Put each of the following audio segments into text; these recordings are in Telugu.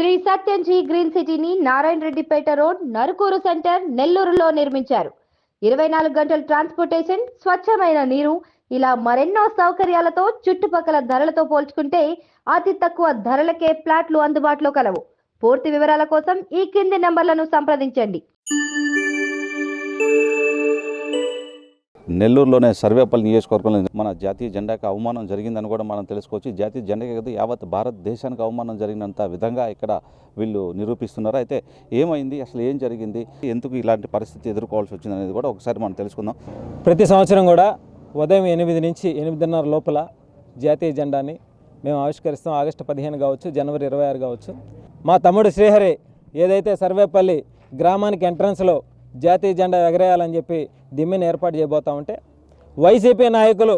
శ్రీ సత్యంజీ గ్రీన్ సిటీని నారాయణ రెడ్డిపేట రోడ్ నరుకూరు సెంటర్ నెల్లూరులో నిర్మించారు. ఇరవై నాలుగు గంటల ట్రాన్స్పోర్టేషన్ స్వచ్ఛమైన నీరు ఇలా మరెన్నో సౌకర్యాలతో చుట్టుపక్కల ధరలతో పోల్చుకుంటే అతి తక్కువ ధరలకే ప్లాట్లు అందుబాటులో కలవు. పూర్తి వివరాల కోసం ఈ కింది నెంబర్లను సంప్రదించండి. నెల్లూరులోనే సర్వేపల్లి నియోజకవర్గంలో మన జాతీయ జెండాకి అవమానం జరిగిందని కూడా మనం తెలుసుకోవచ్చు. జాతీయ జెండాకి కదా యావత్ భారతదేశానికి అవమానం జరిగినంత విధంగా ఇక్కడ వీళ్ళు నిరూపిస్తున్నారు. అయితే ఏమైంది? అసలు ఏం జరిగింది? ఎందుకు ఇలాంటి పరిస్థితి ఎదుర్కోవాల్సి వచ్చింది అనేది కూడా ఒకసారి మనం తెలుసుకుందాం. ప్రతి సంవత్సరం కూడా ఉదయం ఎనిమిది నుంచి ఎనిమిదిన్నర లోపల జాతీయ జెండాని మేము ఆవిష్కరిస్తాం. ఆగస్టు పదిహేను కావచ్చు జనవరి ఇరవై ఆరు కావచ్చు. మా తమ్ముడు శ్రీహరి ఏదైతే సర్వేపల్లి గ్రామానికి ఎంట్రన్స్లో జాతీయ జెండా ఎగరేయాలని చెప్పి దిమ్మిని ఏర్పాటు చేయబోతా ఉంటే వైసీపీ నాయకులు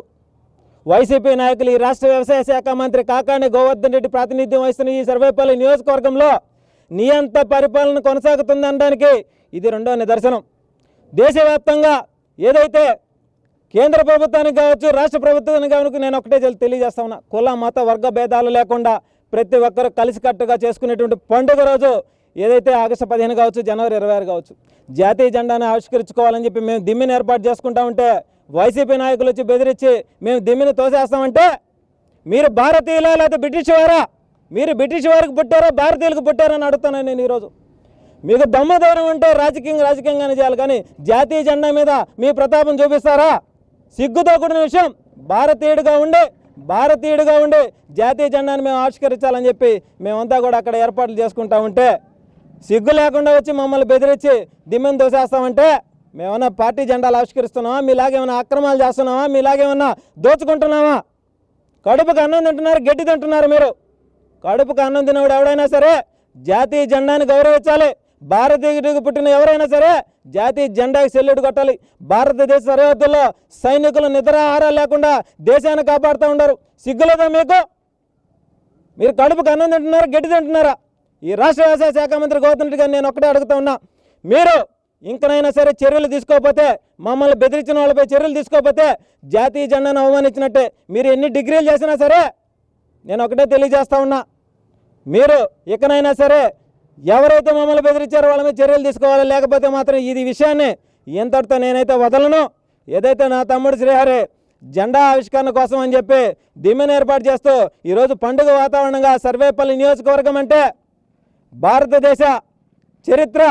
వైసీపీ నాయకులు ఈ రాష్ట్ర వ్యవసాయ శాఖ మంత్రి కాకాణి గోవర్ధన్ రెడ్డి ప్రాతినిధ్యం వహిస్తున్న ఈ సర్వేపల్లి నియోజకవర్గంలో నియంత పరిపాలన కొనసాగుతుందనడానికి ఇది రెండో నిదర్శనం. దేశవ్యాప్తంగా ఏదైతే కేంద్ర ప్రభుత్వానికి కావచ్చు రాష్ట్ర ప్రభుత్వానికి కావచ్చు నేను ఒకటే తెలి- తెలియజేస్తా ఉన్నా. కుల మత వర్గ భేదాలు లేకుండా ప్రతి ఒక్కరు కలిసికట్టుగా చేసుకునేటువంటి పండుగ రోజు ఏదైతే ఆగస్టు పదిహేను కావచ్చు జనవరి ఇరవై ఆరు కావచ్చు జాతీయ జెండాను ఆవిష్కరించుకోవాలని చెప్పి మేము దిమ్మిని ఏర్పాటు చేసుకుంటా ఉంటే వైసీపీ నాయకులు వచ్చి బెదిరించి మేము దిమ్మిని తోసేస్తామంటే మీరు భారతీయులా లేకపోతే బ్రిటిష్ వారా? మీరు బ్రిటిష్ వారికి పుట్టారా భారతీయులకు పుట్టారా అని అడుగుతాను నేను ఈరోజు. మీకు దమ్మ ధైర్యం ఉంటే రాజకీయంగా రాజకీయంగానే చేయాలి కానీ జాతీయ జెండా మీద మీ ప్రతాపం చూపిస్తారా? సిగ్గుతో కూడిన విషయం భారతీయుడిగా ఉండే భారతీయుడిగా ఉండే జాతీయ జెండాను మేము ఆవిష్కరించాలని చెప్పి మేమంతా కూడా అక్కడ ఏర్పాట్లు చేసుకుంటా ఉంటే సిగ్గు లేకుండా వచ్చి మమ్మల్ని బెదిరించి దిమ్మెను దోసేస్తామంటే మేమన్నా పార్టీ జెండాలు ఆవిష్కరిస్తున్నామా మీలాగేమన్నా అక్రమాలు చేస్తున్నామా మీలాగేమన్నా దోచుకుంటున్నామా కడుపుకు అన్నం తింటున్నారు గడ్డి తింటున్నారు మీరు. కడుపుకు అన్నం తినవాడు ఎవడైనా సరే జాతీయ జెండాని గౌరవించాలి. భారతీయుడికి పుట్టిన ఎవరైనా సరే జాతీయ జెండాకి సెల్లుడు కొట్టాలి. భారతదేశ సరిహద్దుల్లో సైనికులు నిద్రాహారాలు లేకుండా దేశాన్ని కాపాడుతూ ఉండరు. సిగ్గులేదా మీకు? మీరు కడుపుకు అన్నం తింటున్నారా గడ్డి తింటున్నారా? ఈ రాష్ట్ర వ్యవసాయ శాఖ మంత్రి గౌతమ్ రెడ్డి గారు నేను ఒకటే అడుగుతా ఉన్నా. మీరు ఇంకనైనా సరే చర్యలు తీసుకోకపోతే మమ్మల్ని బెదిరించిన వాళ్ళపై చర్యలు తీసుకోకపోతే జాతీయ జెండాను అవమానించినట్టే మీరు ఎన్ని డిగ్రీలు చేసినా సరే నేను ఒకటే తెలియజేస్తా ఉన్నా. మీరు ఇకనైనా సరే ఎవరైతే మమ్మల్ని బెదిరించారో వాళ్ళ మీద చర్యలు తీసుకోవాలి లేకపోతే మాత్రం ఇది విషయాన్ని ఇంతటితో నేనైతే వదలను. ఏదైతే నా తమ్ముడు శ్రీహరి జెండా ఆవిష్కరణ కోసం అని చెప్పి దిమ్మెను ఏర్పాటు చేస్తూ ఈరోజు పండుగ వాతావరణంగా సర్వేపల్లి నియోజకవర్గం అంటే భారతదేశ చరిత్ర.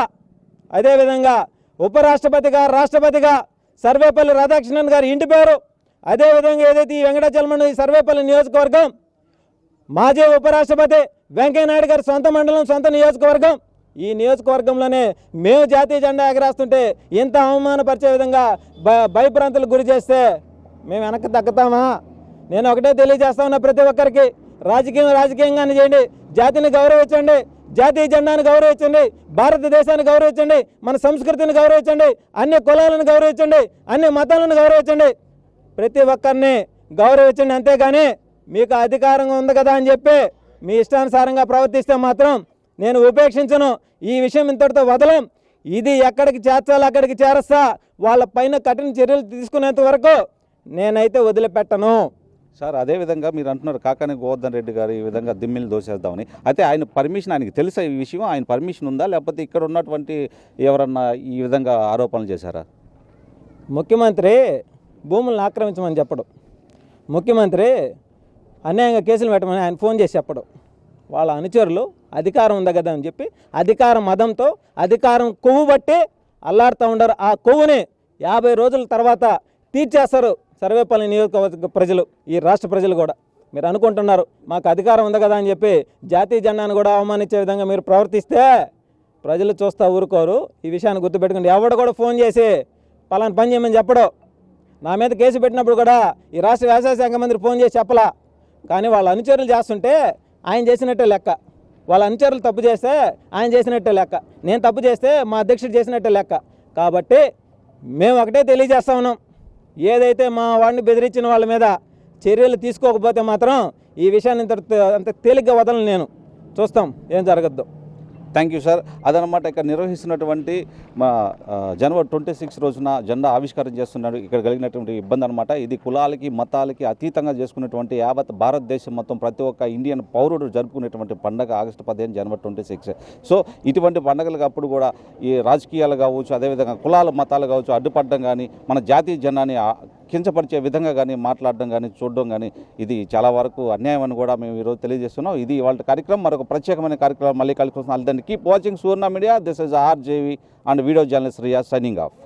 అదేవిధంగా ఉపరాష్ట్రపతిగా రాష్ట్రపతిగా సర్వేపల్లి రాధాకృష్ణన్ గారి ఇంటి పేరు. అదేవిధంగా ఏదైతే ఈ వెంకటాచలమని ఈ సర్వేపల్లి నియోజకవర్గం మాజీ ఉపరాష్ట్రపతి వెంకయ్యనాయుడు గారి సొంత మండలం సొంత నియోజకవర్గం. ఈ నియోజకవర్గంలోనే మేము జాతీయ జెండా ఎగరేస్తుంటే ఇంత అవమానపరిచే విధంగా భ భయభ్రాంతులకు గురి చేస్తే మేము వెనక్కి తగ్గుతామా? నేను ఒకటే తెలియజేస్తా ఉన్నా ప్రతి ఒక్కరికి. రాజకీయం రాజకీయంగానే చేయండి. జాతిని గౌరవించండి. జాతీయ జెండాను గౌరవించండి. భారతదేశాన్ని గౌరవించండి. మన సంస్కృతిని గౌరవించండి. అన్ని కులాలను గౌరవించండి. అన్ని మతాలను గౌరవించండి. ప్రతి ఒక్కరిని గౌరవించండి అంతేగాని మీకు అధికారం ఉంది కదా అని చెప్పి మీ ఇష్టానుసారంగా ప్రవర్తిస్తే మాత్రం నేను ఉపేక్షించను. ఈ విషయం ఇంతటితో వదలం. ఇది ఎక్కడికి చేర్చాలో అక్కడికి చేరస్తా. వాళ్ళ పైన కఠిన చర్యలు తీసుకునేంత వరకు నేనైతే వదిలిపెట్టను. సార్ అదేవిధంగా మీరు అంటున్నారు కాకాని గోవర్ధన్ రెడ్డి గారు ఈ విధంగా దిమ్మిలు దోసేద్దామని. అయితే ఆయన పర్మిషన్ ఆయనకి తెలుసా ఈ విషయం? ఆయన పర్మిషన్ ఉందా? లేకపోతే ఇక్కడ ఉన్నటువంటి ఎవరన్నా ఈ విధంగా ఆరోపణలు చేశారా? ముఖ్యమంత్రి భూములను ఆక్రమించమని చెప్పడం. ముఖ్యమంత్రి అన్యాయంగా కేసులు పెట్టమని ఆయన ఫోన్ చేసి చెప్పడం. వాళ్ళ అనుచరులు అధికారం ఉంది కదా అని చెప్పి అధికారం మదంతో అధికారం కొవ్వు బట్టి అల్లాడుతూ ఉండరు. ఆ కొవ్వుని యాభై రోజుల తర్వాత తీర్చేస్తారు సర్వేపల్లి నియోజకవర్గ ప్రజలు ఈ రాష్ట్ర ప్రజలు కూడా మీరు అనుకుంటున్నారు మాకు అధికారం ఉంది కదా అని చెప్పి జాతీయ జెండాను కూడా అవమానించే విధంగా మీరు ప్రవర్తిస్తే ప్రజలు చూస్తా ఊరుకోరు. ఈ విషయాన్ని గుర్తుపెట్టుకోండి. ఎవడు కూడా ఫోన్ చేసి పలానా పని చేయమని చెప్పడు. నా మీద కేసు పెట్టినప్పుడు కూడా ఈ రాష్ట్ర వ్యవసాయ శాఖ మంత్రి ఫోన్ చేసి చెప్పలా. కానీ వాళ్ళ అనుచరులు చేస్తుంటే ఆయన చేసినట్టే లెక్క. వాళ్ళ అనుచరులు తప్పు చేస్తే ఆయన చేసినట్టే లెక్క. నేను తప్పు చేస్తే మా అధ్యక్షుడు చేసినట్టే లెక్క. కాబట్టి మేము ఒకటే తెలియజేస్తా ఉన్నాం. ఏదైతే మా వాడిని బెదిరించిన వాళ్ళ మీద చర్యలు తీసుకోకపోతే మాత్రం ఈ విషయాన్ని ఇంత అంత తేలిగ్గా వదలను నేను. చూస్తాం ఏం జరగద్దు. థ్యాంక్ యూ సార్ అదనమాట ఇక్కడ నిర్వహిస్తున్నటువంటి మా జనవరి ట్వంటీ సిక్స్ రోజున జెండా ఆవిష్కారం చేస్తున్నాడు. ఇక్కడ కలిగినటువంటి ఇబ్బంది అనమాట ఇది కులాలకి మతాలకి అతీతంగా చేసుకున్నటువంటి యావత్ భారతదేశం మొత్తం ప్రతి ఒక్క ఇండియన్ పౌరుడు జరుపుకునేటువంటి పండగ ఆగస్టు పదిహేను జనవరి ట్వంటీ సిక్స్ సో ఇటువంటి పండగలకు అప్పుడు కూడా ఈ రాజకీయాలు కావచ్చు అదేవిధంగా కులాలు మతాలు కావచ్చు అడ్డుపడడం కానీ మన జాతీయ జెండాని కించపరిచే విధంగా కానీ మాట్లాడడం కానీ చూడడం కానీ ఇది చాలా వరకు అన్యాయం అని కూడా మేము ఈరోజు తెలియజేస్తున్నాం. ఇది వాళ్ళ కార్యక్రమం మరొక ప్రత్యేకమైన కార్యక్రమం మళ్ళీ కలుసుకుంటున్నాం అల్దండి keep watching Surna media this is RJV and video journalist Riya signing off